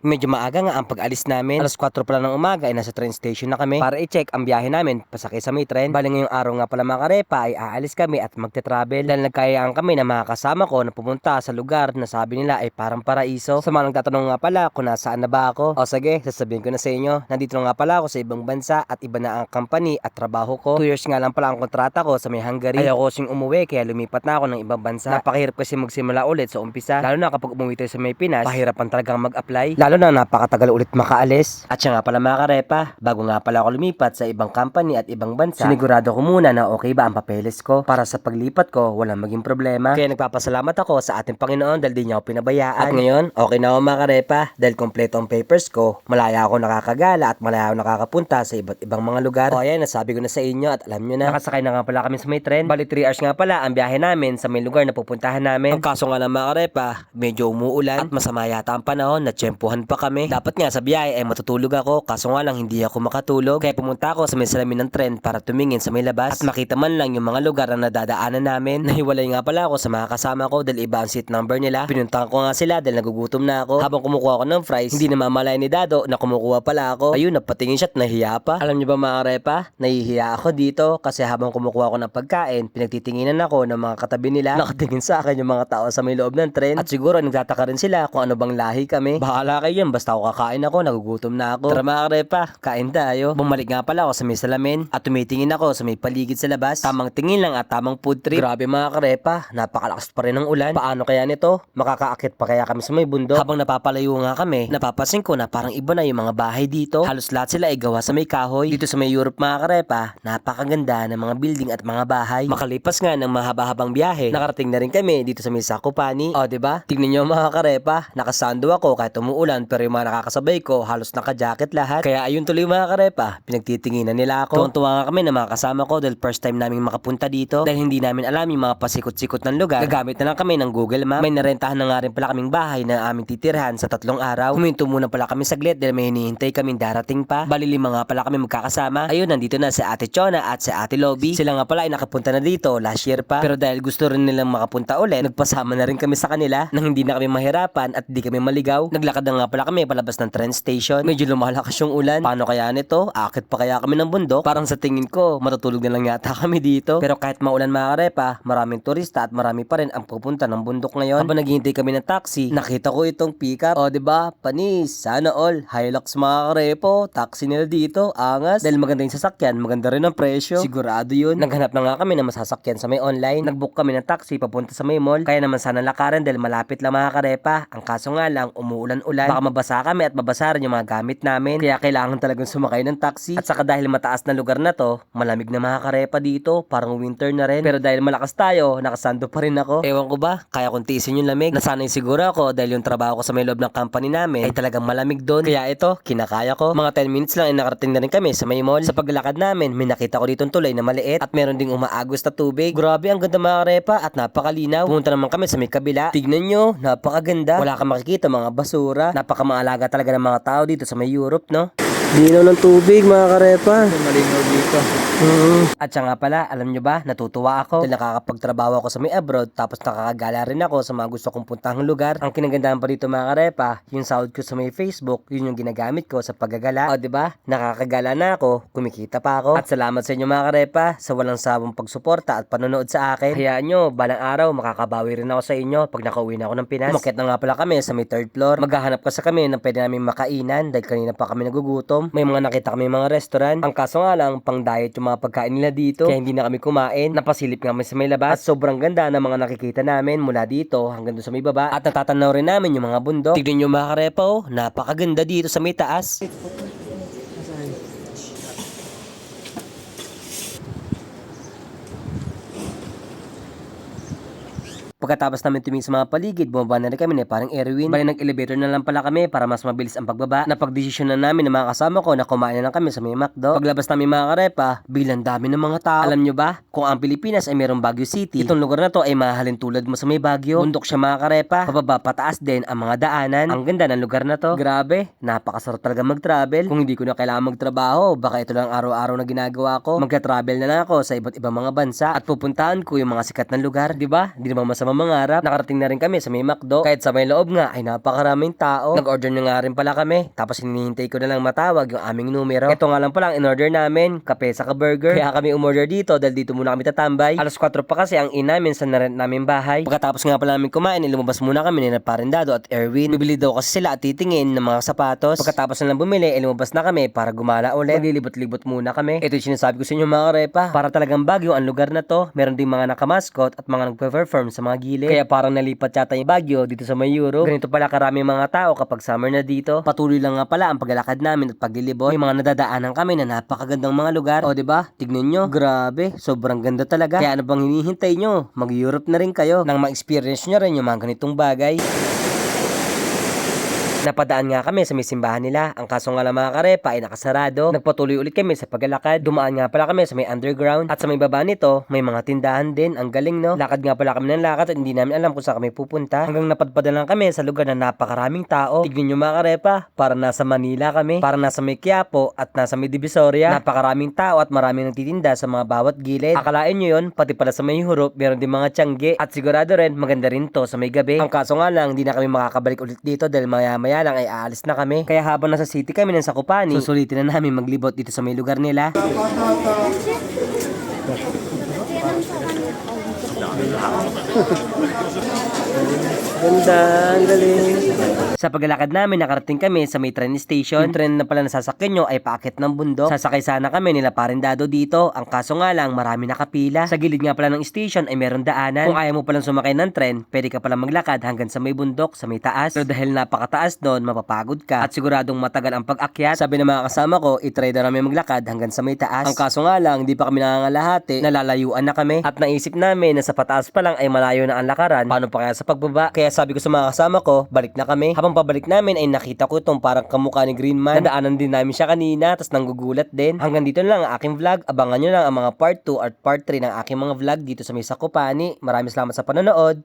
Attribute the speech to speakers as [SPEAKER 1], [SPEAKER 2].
[SPEAKER 1] Medyo maaga nga ang pag-alis namin. Alas 4 pa lang ng umaga ay nasa train station na kami para i-check ang biyahe namin pasakay sa may tren. Bali ngayong araw nga pala mga karepa ay aalis kami at magte-travel dahil nagkayaan kami na mga kasama ko na pumunta sa lugar na sabi nila ay parang paraiso. Sa mga nagtatanong nga pala kung nasaan na ba ako. O sige, sasabihin ko na sa inyo. Nandito na nga pala ako sa ibang bansa at iba na ang company at trabaho ko. 2 years nga lang pala ang kontrata ko sa may Hungary. Ayaw sing umuwi kaya lumipat na ako ng ibang bansa. Napakahirap kasi magsimula ulit sa umpisa. Lalo na kapag umuwi tayo sa may Pinas, pahirapan talagang mag-apply. Lalo na napakatagal ulit makaalis. At siya nga pala mga karepa, bago nga pala ako lumipat sa ibang company at ibang bansa, sinigurado ko muna na okay ba ang papeles ko para sa paglipat ko walang maging problema. Kaya nagpapasalamat ako sa ating Panginoon dahil di niya ako pinabayaan. At ngayon, okay na ako mga karepa dahil kompleto ang papers ko. Malaya ako nakakagala at malaya ako nakakapunta sa iba't ibang mga lugar. O ayan, nasabi ko na sa inyo at alam nyo na. Nakasakay na nga pala kami sa may tren. Bali 3 hours nga pala ang biyahe namin sa may lugar na pupuntahan namin. Ang kaso nga ng mga karepa, medyo umuulan at masama yata ang panahon na tsempuhan pa kami. Dapat nga sa biyahe ay matutulog ako kaso nga lang hindi ako makatulog. Kaya pumunta ako sa may salamin ng tren para tumingin sa may labas at makita man lang yung mga lugar na nadadaanan namin. Nahiwalay nga pala ako sa mga kasama ko dahil iba ang seat number nila. Pinuntahan ko nga sila dahil nagugutom na ako. Habang kumukuha ako ng fries, hindi na ni Dado na kumukuha pala ako. Ayun, napatingin siya at nahiya pa. Alam niyo ba mga repa, nahihiya ako dito kasi habang kumukuha ako ng pagkain, pinagtitinginan ako ng mga katabi nila. Nakatingin sa akin yung mga tao sa may loob ng tren at siguro nagtataka rin sila kung ano bang lahi kami. Bahala kayo yan, basta ako kakain ako, nagugutom na ako. Tara mga repa, kain tayo. Bumalik nga pala ako sa may salamin at tumitingin ako sa may paligid sa labas. Tamang tingin lang at tamang food trip. Grabe mga karepa, napakalakas pa rin ng ulan. Paano kaya nito? Makakaakit pa kaya kami sa may bundok? Habang napapalayo nga kami, napapansin ko na parang iba na yung mga bahay dito. Halos lahat sila ay gawa sa may kahoy. Dito sa may Europe mga karepa, napakaganda ng mga building at mga bahay. Makalipas nga ng mahaba-habang biyahe, nakarating na rin kami dito sa may Sakupani. O, 'di ba? Tignan niyo mga karepa, nakasando ako kahit umuulan pero yung mga nakakasabay ko halos naka-jacket lahat. Kaya ayun tuloy mga karepa, pinagtitinginan nila ako. Tuwang-tuwa nga kami na mga kasama ko dahil first time naming makapunta dito dahil hindi namin alam yung mga pasikot-sikot ng lugar. Gagamit na lang kami ng Google Map. May narentahan na nga rin pala kaming bahay na aming titirhan sa tatlong araw. Huminto muna pala kami saglit dahil may hinihintay kaming darating pa. Bali lima nga pala kami magkakasama. Ayun, nandito na si Ate Chona at si Ate Lobby. Sila nga pala ay nakapunta na dito last year pa. Pero dahil gusto rin nilang makapunta ulit, nagpasama na rin kami sa kanila nang hindi na kami mahirapan at di kami maligaw. Naglakad na nga pala kami palabas ng train station. Medyo lumalakas yung ulan. Paano kaya nito? Akit pa kaya kami ng bundok? Parang sa tingin ko, matutulog na lang yata kami dito. Pero kahit maulan mga karepa, maraming turista at marami pa rin ang pupunta ng bundok ngayon. Habang naghihintay kami ng taxi, nakita ko itong pickup. O, ba? Panis, sana all. Hilux mga karepo, taxi nila dito, angas. Dahil maganda yung sasakyan, maganda rin ang presyo. Sigurado yun. Naghanap na nga kami ng masasakyan sa may online. Nagbook kami ng taxi papunta sa may mall. Kaya naman sana lakaran dahil malapit lang mga karepa. Ang kaso nga lang, umuulan-ulan. Baka mabasa kami at mabasa rin yung mga gamit namin. Kaya kailangan talagang sumakay ng taxi. At saka dahil mataas na lugar na to, malamig na mga karepa dito. Parang winter na rin. Pero dahil malakas tayo, nakasando pa rin ako. Ewan ko ba, kaya kong tiisin yung lamig. Nasanay siguro ako dahil yung trabaho ko sa may loob ng company namin ay talagang malamig doon. Kaya ito, kinakaya ko. Mga 10 minutes lang ay nakarating na rin kami sa may mall. Sa paglalakad namin, may nakita ko dito tulay na maliit at meron ding umaagos na tubig. Grabe, ang ganda mga karepa at napakalinaw. Pumunta naman kami sa may kabila. Tignan nyo, napakaganda. Wala kang makikita mga basura. Napakamaalaga talaga ng mga tao dito sa may Europe, no? Dinaw ng tubig mga karepa.
[SPEAKER 2] Malinaw dito.
[SPEAKER 1] At siya nga pala, alam nyo ba, natutuwa ako dahil nakakapagtrabaho ako sa may abroad tapos nakakagala rin ako sa mga gusto kong puntahang lugar. Ang kinagandahan pa dito mga karepa, yung sahod ko sa may Facebook, yun yung ginagamit ko sa paggagala. O, ba? Nakakagala na ako, kumikita pa ako. At salamat sa inyo mga karepa sa walang sabong pagsuporta at panonood sa akin. Hayaan nyo, balang araw makakabawi rin ako sa inyo pag nakauwi na ako ng Pinas. Umakyat na nga pala kami sa may third floor. Maghahanap kasi kami ng pwede namin makainan dahil kanina pa kami nagugutom. May mga nakita kami mga restaurant. Ang kaso nga lang, pang diet yung mga pagkain nila dito. Kaya hindi na kami kumain. Napasilip nga kami sa may labas. At sobrang ganda ng mga nakikita namin mula dito hanggang doon sa may baba. At natatanaw rin namin yung mga bundok. Tignan nyo mga karepa oh, napakaganda dito sa may taas. Pagkatapos namin tumingin sa mga paligid, bumaba na rin kami na parang Erwin. Bali nag-elevator na lang pala kami para mas mabilis ang pagbaba. Napagdesisyon na namin ng mga kasama ko na kumain na lang kami sa may McDo. Paglabas namin mga karepa, bilang dami ng mga tao. Alam nyo ba, kung ang Pilipinas ay mayroong Baguio City, itong lugar na to ay mahalin tulad mo sa may Baguio. Bundok siya mga karepa, pababa pataas din ang mga daanan. Ang ganda ng lugar na to. Grabe, napakasarap talaga mag-travel. Kung hindi ko na kailangan magtrabaho, baka ito lang araw-araw na ginagawa ko. Magka-travel na lang ako sa iba't ibang mga bansa at pupuntahan ko yung mga sikat na lugar. Di ba? Di naman masama mangarap. Nakarating na rin kami sa may McDo. Kahit sa may loob nga ay napakaraming tao. Nag-order na nga rin pala kami. Tapos hinihintay ko na lang matawag yung aming numero. Ito nga lang pala ang in-order namin. Kape sa burger. Kaya kami umorder dito dahil dito muna kami tatambay. Alas 4 pa kasi ang inamin sa narent namin bahay. Pagkatapos nga pala namin kumain, lumabas muna kami ni na Parendado at Erwin. Bibili daw kasi sila at titingin ng mga sapatos. Pagkatapos na lang bumili, lumabas na kami para gumala ulit. Maglilibot-libot muna kami. Ito yung sinasabi ko sa inyo mga karepa. Para talagang bagyo ang lugar na to. Meron ding mga nakamaskot at mga nagpe-perform sa mga gilid. Kaya parang nalipat yata yung bagyo dito sa may Europe. Ganito pala karaming mga tao kapag summer na dito. Patuloy lang nga pala ang paglalakad namin at paglilibot. May mga nadadaanan kami na napakagandang mga lugar. O, ba? Tignan nyo. Grabe. Sobrang ganda talaga. Kaya ano bang hinihintay nyo? Mag-Europe na rin kayo nang ma-experience nyo rin yung mga ganitong bagay. Napadaan nga kami sa may simbahan nila. Ang kaso nga lang mga karepa ay nakasarado. Nagpatuloy ulit kami sa paglalakad. Dumaan nga pala kami sa may underground. At sa may baba nito, may mga tindahan din. Ang galing no. Lakad nga pala kami ng lakad at hindi namin alam kung saan kami pupunta. Hanggang napadpadan lang kami sa lugar na napakaraming tao. Tignan nyo mga karepa. Para nasa Manila kami. Para nasa may Quiapo at nasa may Divisoria. Napakaraming tao at maraming nagtitinda sa mga bawat gilid. Akalain nyo yun, pati pala sa may Europe, meron din mga tiyangge. At sigurado rin, maganda rin to sa may gabi. Ang kaso nga lang, hindi na kami makakabalik ulit dito dahil maya maya lang ay aalis na kami. Kaya habang nasa city kami ng Sakupani, susulitin na namin maglibot dito sa may lugar nila. Ganda, ang galing. Sa paglalakad namin, nakarating kami sa may train station. Yung train na pala nasasakyan nyo ay paakit ng bundok. Sasakay sana kami nila parendado dito. Ang kaso nga lang, marami nakapila. Sa gilid nga pala ng station ay meron daanan. Kung ayaw mo palang sumakay ng tren, pwede ka pala maglakad hanggang sa may bundok, sa may taas. Pero dahil napakataas doon, mapapagod ka at siguradong matagal ang pag-akyat. Sabi ng mga kasama ko, itry na namin maglakad hanggang sa may taas. Ang kaso nga lang, hindi pa kami nangangalahati, nalalayuan na kami. At naisip namin na sa pataas pa lang ay malayo na ang lakaran. Paano pa kaya sa pagbaba? Kaya sabi ko sa mga kasama ko, balik na kami. Habang pabalik namin ay nakita ko itong parang kamukha ni Green Man. Nadaanan din namin siya kanina, tapos nanggugulat din. Hanggang dito na lang ang aking vlog. Abangan nyo lang ang mga part 2 at part 3 ng aking mga vlog dito sa Misa Kupani. Maraming salamat sa panonood.